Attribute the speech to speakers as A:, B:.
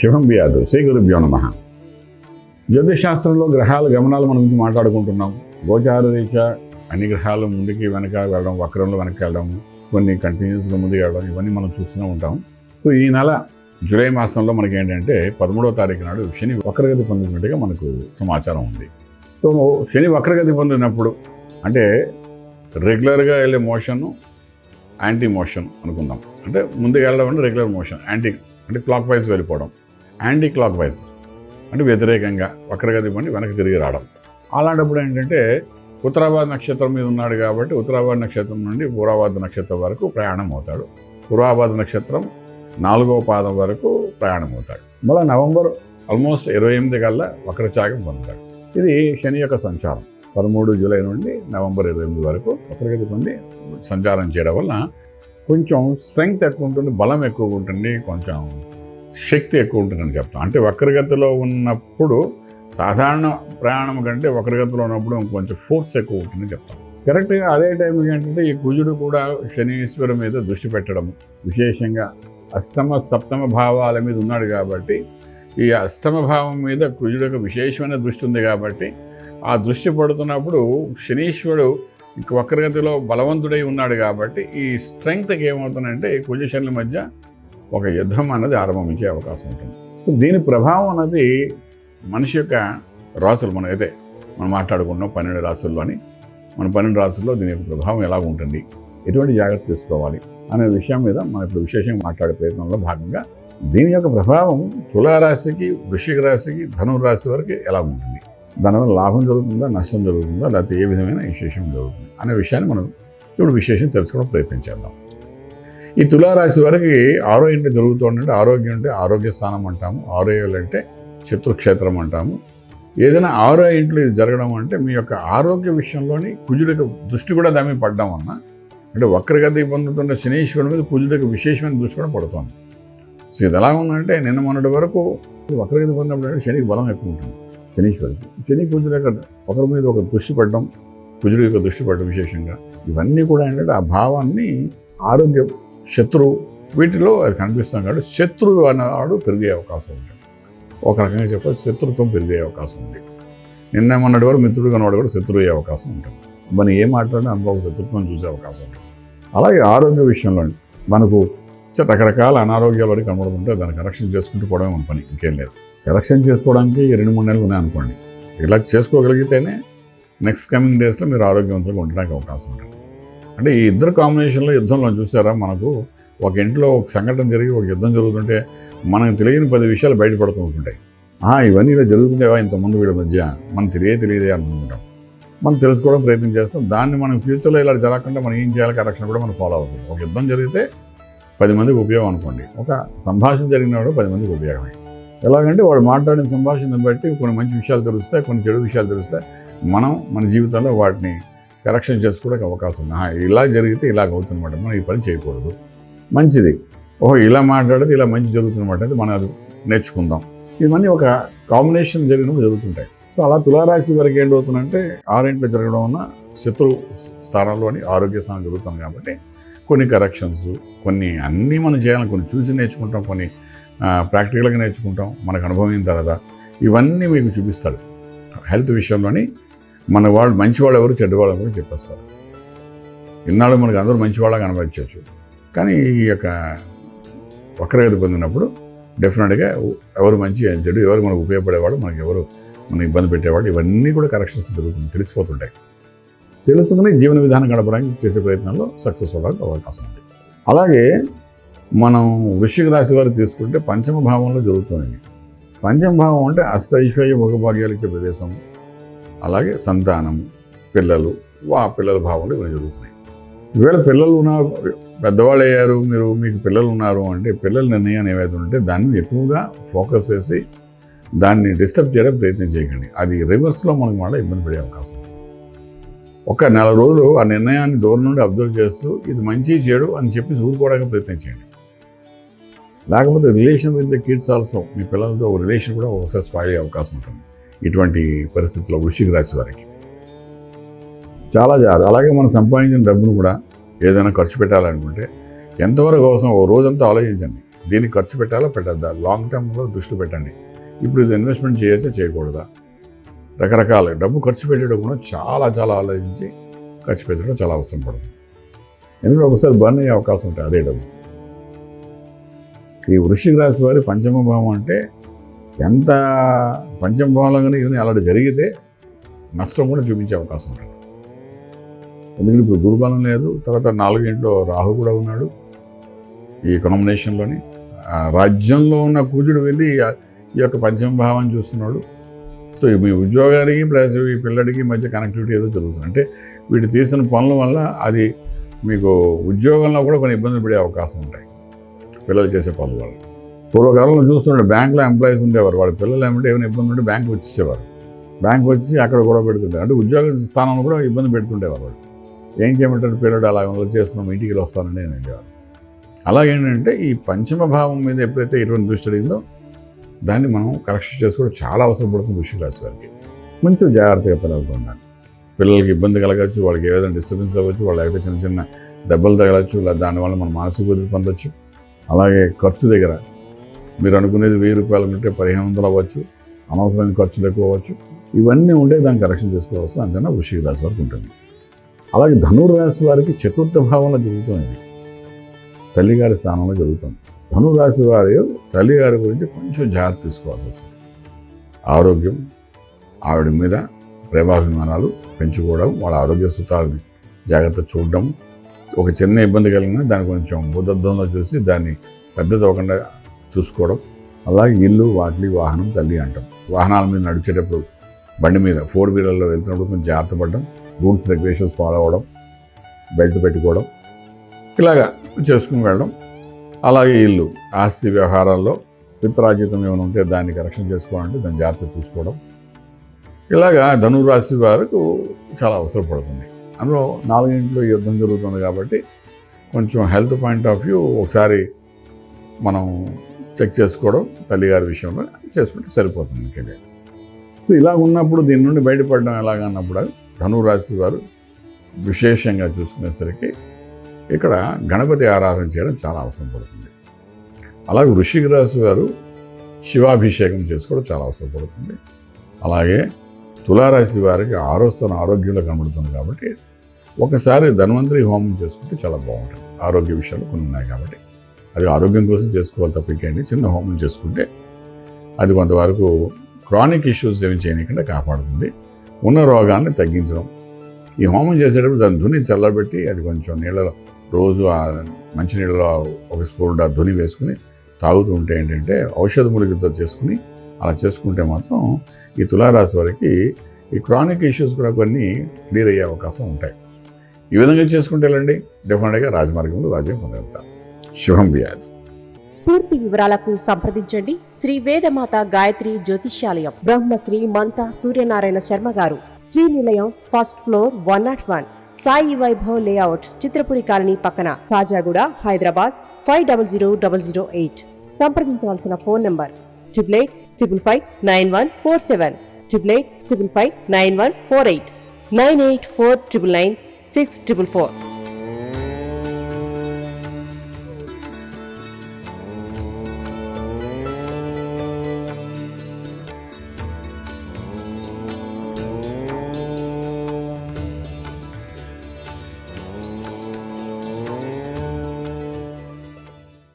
A: శుభం వ్యాధు శ్రీ గురుభ్యో నమ. జ్యోతిషశాస్త్రంలో గ్రహాల గమనాలు మన గురించి మాట్లాడుకుంటున్నాం. గోచార రీత్యా అన్ని గ్రహాలు ముందుకి వెనక వెళ్ళడం వక్రంలో వెనక్కి వెళ్ళడం కొన్ని కంటిన్యూస్గా ముందుకు వెళ్ళడం ఇవన్నీ మనం చూస్తూనే ఉంటాం. సో ఈ నెల జూలై మాసంలో మనకి ఏంటంటే పదమూడవ తారీఖు నాడు శని వక్రగతి పొందినట్టుగా మనకు సమాచారం ఉంది. సో శని వక్రగతి పొందినప్పుడు అంటే రెగ్యులర్గా వెళ్ళే మోషన్ యాంటీ మోషన్ అనుకుందాం. అంటే ముందుకు వెళ్ళడం అంటే రెగ్యులర్ మోషన్ యాంటీ అంటే క్లాక్ వైజ్ వెళ్ళిపోవడం. యాంటీ క్లాక్ వైజ్ అంటే వ్యతిరేకంగా వక్రగతి పండి వెనక్కి తిరిగి రావడం. అలాంటప్పుడు ఏంటంటే ఉత్తరాబాద్ నక్షత్రం మీద ఉన్నాడు కాబట్టి ఉత్తరాబాద్ నక్షత్రం నుండి పూర్వాబాద్ నక్షత్రం వరకు ప్రయాణం అవుతాడు. పూర్వాబాద్ నక్షత్రం నాలుగో పాదం వరకు ప్రయాణం అవుతాడు. మళ్ళీ నవంబర్ ఆల్మోస్ట్ ఇరవై ఎనిమిది కల్లా వక్రచాగం పొందుతాడు. ఇది శని యొక్క సంచారం. పదమూడు జూలై నుండి నవంబర్ ఇరవై ఎనిమిది వరకు వక్రగతి పొంది సంచారం చేయడం వల్ల కొంచెం స్ట్రెంగ్త్ ఎక్కువ ఉంటుంది బలం ఎక్కువ ఉంటుంది కొంచెం శక్తి ఎక్కువ ఉంటుందని చెప్తాం. అంటే వక్రగతిలో ఉన్నప్పుడు సాధారణ ప్రయాణం కంటే వక్రగతిలో ఉన్నప్పుడు కొంచెం ఫోర్స్ ఎక్కువ ఉంటుందని చెప్తాం. కరెక్ట్గా అదే టైంకి ఏంటంటే ఈ కుజుడు కూడా శనీశ్వరు మీద దృష్టి పెట్టడం విశేషంగా అష్టమ సప్తమ భావాల మీద ఉన్నాడు కాబట్టి ఈ అష్టమ భావం మీద కుజుడు ఒక విశేషమైన దృష్టి ఉంది కాబట్టి ఆ దృష్టి పడుతున్నప్పుడు శనీశ్వరుడు వక్రగతిలో బలవంతుడై ఉన్నాడు కాబట్టి ఈ స్ట్రెంగ్త్కి ఏమవుతుందంటే ఈ పొజిషన్ల మధ్య ఒక యుద్ధం అన్నది ఆరంభించే అవకాశం ఉంటుంది. సో దీని ప్రభావం అన్నది మనిషి యొక్క రాసులు మనం అయితే మనం మాట్లాడుకున్నాం పన్నెండు రాసుల్లోని మన పన్నెండు రాసుల్లో దీని యొక్క ప్రభావం ఎలా ఉంటుంది? ఎటువంటి జాగ్రత్త తీసుకోవాలి? అనే విషయం మీద మనం ఇప్పుడు విశేషంగా మాట్లాడే ప్రయత్నంలో భాగంగా దీని యొక్క ప్రభావం తులారాశికి వృషిక రాశికి ధనుర్ రాశి వరకు ఎలా ఉంటుంది? దానివల్ల లాభం జరుగుతుందా నష్టం జరుగుతుందా లేకపోతే ఏ విధమైన విశేషం జరుగుతుంది అనే విషయాన్ని మనం ఇప్పుడు విశేషం తెలుసుకోవడం ప్రయత్నం చేద్దాం. ఈ తులారాశి వరకు ఆరో ఇంటి జరుగుతుందంటే ఆరోగ్యం అంటే ఆరోగ్య స్థానం అంటాము ఆరోగ్యాలు అంటే శత్రుక్షేత్రం అంటాము. ఏదైనా ఆరో ఇంట్లో ఇది జరగడం అంటే మీ యొక్క ఆరోగ్య విషయంలోని కుజుడికి దృష్టి కూడా దాని మీద పడ్డం వలన అంటే వక్రగతి పొందుతున్న శనీశ్వరుడి మీద కుజుడికి విశేషమైన దృష్టి కూడా పడుతుంది. సో ఇది ఎలా ఉందంటే నిన్న మొన్నటి వరకు వక్రగతి పొందినప్పుడు శనికి బలం ఎక్కువ ఉంటుంది. శనీశ్వరుడు శని కుజుడు యొక్క ఒకరి మీద ఒక దృష్టి పడడం కుజుడు యొక్క దృష్టి పడడం విశేషంగా ఇవన్నీ కూడా ఏంటంటే ఆ భావాన్ని ఆరోగ్య శత్రువు వీటిలో అది కనిపిస్తాం కాబట్టి శత్రువు అన్నవాడు పెరిగే అవకాశం ఉంటుంది ఒక రకంగా చెప్పాలి శత్రుత్వం పెరిగే అవకాశం ఉంది. నిన్న మొన్నటి వరకు మిత్రుడు కన్నవాడు కూడా శత్రువు అయ్యే అవకాశం ఉంటుంది. మనం ఏం మాట్లాడినా అనుభవ శత్రుత్వం చూసే అవకాశం ఉంటుంది అలాగే ఆరోగ్య విషయంలో మనకు చ- రకరకాల అనారోగ్యాలు వరకు కనబడుతుంటే దాన్ని కరెక్షన్ చేసుకుంటూ పోవడమే మన పని ఇంకేం లేదు. ఎలక్షన్ చేసుకోవడానికి రెండు మూడు నెలలు ఉన్నాయి అనుకోండి. ఇలా చేసుకోగలిగితేనే నెక్స్ట్ కమింగ్ డేస్లో మీరు ఆరోగ్యవంతంగా ఉండడానికి అవకాశం ఉంటుంది. అంటే ఈ ఇద్దరు కాంబినేషన్లో యుద్ధంలో చూసారా మనకు ఒక ఇంట్లో ఒక సంఘటన జరిగి ఒక యుద్ధం జరుగుతుంటే మనకు తెలియని పది విషయాలు బయటపడుతూ ఉంటుంటాయి. ఇవన్నీ ఇలా జరుగుతుండేవా ఇంతమంది వీడి మధ్య? మనం తెలియ తెలియదే అనుకుంటాం. మనం తెలుసుకోవడం ప్రయత్నం చేస్తాం. దాన్ని మనం ఫ్యూచర్లో ఇలా జరగకుండా మనం ఏం చేయాలి కరెక్షన్ కూడా మనం ఫాలో అవుతుంది. ఒక యుద్ధం జరిగితే పది మందికి ఉపయోగం అనుకోండి. ఒక సంభాషణ జరిగినప్పుడు పది మందికి ఉపయోగమే. ఎలాగంటే వాడు మాట్లాడిన సంభాషణను బట్టి కొన్ని మంచి విషయాలు తెలుస్తాయి కొన్ని చెడు విషయాలు తెలుస్తాయి. మనం మన జీవితంలో వాటిని కరెక్షన్ చేసుకోవడానికి అవకాశం ఉంది. ఇలా జరిగితే ఇలాగ అవుతుందన్నమాట. మనం ఈ పని చేయకూడదు. మంచిది. ఓహో ఇలా మాట్లాడితే ఇలా మంచి జరుగుతుందన్నమాట అయితే మనం అది నేర్చుకుందాం. ఇవన్నీ ఒక కాంబినేషన్ జరిగినప్పుడు జరుగుతుంటాయి. సో అలా తులారాశి వరకు ఏంటవుతుందంటే ఆరింట్లో జరగడం వలన శత్రు స్థానాల్లోని ఆరోగ్య స్థానం జరుగుతుంది కాబట్టి కొన్ని కరెక్షన్స్ కొన్ని అన్నీ మనం చేయాలని కొన్ని చూసి నేర్చుకుంటాం కొన్ని ప్రాక్టికల్గా నేర్చుకుంటాం మనకు అనుభవం తర్వాత. ఇవన్నీ మీకు చూపిస్తాడు. హెల్త్ విషయంలోని మన వాళ్ళు మంచివాళ్ళు ఎవరు చెడ్డవాళ్ళు కూడా చెప్పేస్తారు. ఇన్నాళ్ళు మనకు అందరూ మంచివాళ్ళ కనబడించవచ్చు కనబడచ్చు. కానీ ఈ యొక్క వక్రగతి పొందినప్పుడు డెఫినెట్గా ఎవరు మంచి ఎవరు చెడు ఎవరు మనకు ఉపయోగపడేవాడు మనకి ఎవరు మన ఇబ్బంది పెట్టేవాడు ఇవన్నీ కూడా కరెక్షన్స్ జరుగుతుంది తెలిసిపోతుంటాయి. తెలుసుకుని జీవన విధానం గడపడానికి చేసే ప్రయత్నంలో సక్సెస్ అవ్వడానికి అవకాశం ఉంది. అలాగే మనం వృశ్చిక రాశి వారు తీసుకుంటే పంచమ భావంలో జరుగుతుంది. పంచమ భావం అంటే అష్ట ఐశ్వర్య భోగభాగ్యాలు ఇచ్చే ప్రదేశం. అలాగే సంతానం పిల్లలు ఆ పిల్లల భావంలో ఇవన్నీ జరుగుతున్నాయి. ఈవేళ పిల్లలు ఉన్నారు పెద్దవాళ్ళు అయ్యారు మీరు మీకు పిల్లలు ఉన్నారు అంటే పిల్లల నిర్ణయాన్ని ఏవైతే ఉంటే దాన్ని ఎక్కువగా ఫోకస్ చేసి దాన్ని డిస్టర్బ్ చేయడం ప్రయత్నం చేయకండి. అది రివర్స్లో మనకు మళ్ళీ ఇబ్బంది పడే అవకాశం. ఒక నెల రోజులు ఆ నిర్ణయాన్ని దూరం నుండి అబ్జర్వ్ చేస్తూ ఇది మంచి చేయడు అని చెప్పి ఊరుకోవడానికి ప్రయత్నం చేయండి. లేకపోతే relation with the kids also మీ పిల్లలతో రిలేషన్ కూడా ఒకసారి స్పాయిల్ అయ్యే అవకాశం ఉంటుంది. ఇటువంటి పరిస్థితుల్లో వృశ్చిక రాశి వారికి. చాలా జాగ్రత్త అలాగే మనం సంపాదించిన డబ్బును కూడా ఏదైనా ఖర్చు పెట్టాలనుకుంటే ఎంతవరకు అవసరం ఓ రోజంతా ఆలోచించండి. దీన్ని ఖర్చు పెట్టాలా పెట్టద్దా? లాంగ్ టర్మ్లో దృష్టి పెట్టండి. ఇప్పుడు ఇది ఇన్వెస్ట్మెంట్ చేయొచ్చా? చేయకూడదా? రకరకాల డబ్బు ఖర్చు పెట్టడం కూడా చాలా చాలా ఆలోచించి ఖర్చు పెట్టడం చాలా అవసరం పడుతుంది. ఎందుకంటే ఒకసారి బర్న్ అయ్యే అవకాశం ఉంటుంది అదే డబ్బు. ఈ వృషిక రాశి వారి పంచమ భావం అంటే ఎంత పంచమ భావంలో కానీ ఇవన్నీ అలాంటి జరిగితే నష్టం కూడా చూపించే అవకాశం ఉంటుంది. ఎందుకంటే ఇప్పుడు గురుబలం లేదు తర్వాత నాలుగింట్లో రాహు కూడా ఉన్నాడు. ఈ కాంబినేషన్లోని రాజ్యంలో ఉన్న కూజుడు వెళ్ళి ఈ యొక్క పంచమ భావాన్ని చూస్తున్నాడు. సో మీ ఉద్యోగానికి ప్లస్ ఈ పిల్లడికి మధ్య కనెక్టివిటీ ఏదో జరుగుతుంది. అంటే వీటి తీసిన పనుల వల్ల అది మీకు ఉద్యోగంలో కూడా కొన్ని ఇబ్బందులు పడే అవకాశం ఉంటాయి. పిల్లలు చేసే పనులు వాళ్ళు. పూర్వకాలంలో చూస్తుంటే బ్యాంకులో ఎంప్లాయీస్ ఉండేవారు. వాళ్ళ పిల్లలు ఏమంటే ఏమైనా ఇబ్బంది ఉంటే బ్యాంకు వచ్చేసేవారు. బ్యాంకు వచ్చి అక్కడ కూడా పెడుతుంటారు అంటే ఉద్యోగ స్థానంలో కూడా ఇబ్బంది పెడుతుండేవారు వాళ్ళు. ఏం చేయమంటారు? పిల్లడు అలా చేస్తున్నాం ఇంటికి వస్తానండి అని అనేవారు. అలాగేంటంటే ఈ పంచమ భావం మీద ఎప్పుడైతే ఎటువంటి దృష్టి అడిగిందో దాన్ని మనం కరెక్షన్ చేసుకోవడం చాలా అవసరం పడుతుంది వృషిక రాశి వారికి. కొంచెం జాగ్రత్తగా పిల్లలతో ఉండాలి. పిల్లలకి ఇబ్బంది కలగచ్చు వాళ్ళకి ఏదైనా డిస్టర్బెన్స్ అవ్వచ్చు వాళ్ళకి చిన్న చిన్న దెబ్బలు తగలచ్చు లేదా దానివల్ల మన మానసిక ఒత్తిడి పొందొచ్చు. అలాగే ఖర్చు దగ్గర. మీరు అనుకునేది వెయ్యి రూపాయలు ఉంటే పదిహేను వందలు అవ్వచ్చు అనవసరమైన ఖర్చులు ఎక్కువ అవ్వచ్చు. ఇవన్నీ ఉంటే దాన్ని కరెక్షన్ చేసుకోవచ్చు అంతేనా? వృషిక రాశి వరకు ఉంటుంది. అలాగే ధనుర్ రాశి వారికి చతుర్థ భావంలో జరుగుతుంది. తల్లిగారి స్థానంలో జరుగుతుంది. ధనుర్ రాశి వారి తల్లిగారి గురించి కొంచెం జాగ్రత్త తీసుకోవాల్సి వస్తుంది. ఆరోగ్యం ఆవిడ మీద ప్రేమాభిమానాలు పెంచుకోవడం వాళ్ళ ఆరోగ్య సూత్రాలని జాగ్రత్త చూడడం ఒక చిన్న ఇబ్బంది కలిగినా దాన్ని కొంచెం భూతత్వంలో చూసి దాన్ని పెద్దది అవ్వకుండా చూసుకోవడం. అలాగే ఇల్లు వాటిలి వాహనం తల్లి అంటాం. వాహనాల మీద నడిచేటప్పుడు బండి మీద ఫోర్ వీలర్లో వెళ్తున్నప్పుడు కొంచెం జాగ్రత్త పడడం రూల్స్ రెగ్యులేషన్స్ ఫాలో అవ్వడం బెల్ట్ పెట్టుకోవడం ఇలాగా చేసుకుని వెళ్ళడం. అలాగే ఇల్లు ఆస్తి వ్యవహారాల్లో విపరాజితం ఏమైనా ఉంటే దాన్ని కరెక్షన్ చేసుకోవాలంటే దాన్ని జాగ్రత్త చూసుకోవడం. ఇలాగా ధనురాశి వారికి చాలా అవసరపడుతుంది. అందులో నాలుగింట్లో యుద్ధం జరుగుతుంది కాబట్టి కొంచెం హెల్త్ పాయింట్ ఆఫ్ వ్యూ ఒకసారి మనం చెక్ చేసుకోవడం తల్లిగారి విషయంలో చేసుకుంటే సరిపోతుంది ఇంకేదే సో ఇలా ఉన్నప్పుడు దీని నుండి బయటపడడం ఎలాగన్నప్పుడు ధనురాశి వారు విశేషంగా చూసుకునేసరికి ఇక్కడ గణపతి ఆరాధన చేయడం చాలా అవసరం పడుతుంది. అలాగే వృషిక రాశి వారు శివాభిషేకం చేసుకోవడం చాలా అవసరం పడుతుంది. అలాగే తులారాశి వారికి ఆరో స్థానం ఆరోగ్యంలో కనబడుతుంది కాబట్టి ఒకసారి ధన్వంతరి హోమం చేసుకుంటే చాలా బాగుంటుంది. ఆరోగ్య విషయాలు కొన్ని ఉన్నాయి కాబట్టి అది ఆరోగ్యం కోసం చేసుకోవాలి తప్ప ఇంకేంటి? చిన్న హోమం చేసుకుంటే అది కొంతవరకు క్రానిక్ ఇష్యూస్ ఏమి చేయకుండా కాపాడుతుంది. ఉన్న రోగాన్ని తగ్గించడం. ఈ హోమం చేసేటప్పుడు దాని ధుని చల్లబెట్టి అది కొంచెం నీళ్ళలో రోజు ఆ మంచినీళ్ళలో ఒక స్పూన్ ఆ ధుని వేసుకుని తాగుతూ ఉంటే ఏంటంటే ఔషధ మూలికతో చేసుకుని అలా చేసుకుంటే మాత్రం ఈ తులారాశి వారికి ఈ క్రానిక్ ఇష్యూస్ కూడా కొన్ని క్లియర్ అయ్యే అవకాశం ఉంటాయి. ఈ విధంగా చేసుకుంటే వెళ్ళండి డెఫినెట్గా రాజమార్గంలో రాజ్యం పొందగలుగుతారు శుభం వ్యాధి.
B: పూర్తి వివరాలకు సంప్రదించండి. శ్రీ వేదమాత గాయత్రి జ్యోతిష్యాలయం. బ్రహ్మశ్రీ మంత సూర్యనారాయణ శర్మ గారు. Shri Nilayam first floor one nought one. Sai Vaibhav layout Chitrapuri colony పక్కన. Khajaguda Hyderabad five double zero double zero eight. సంప్రదించవలసిన phone number triple eight triple five nine one four seven triple eight triple five nine one four eight nine eight four triple nine six triple four.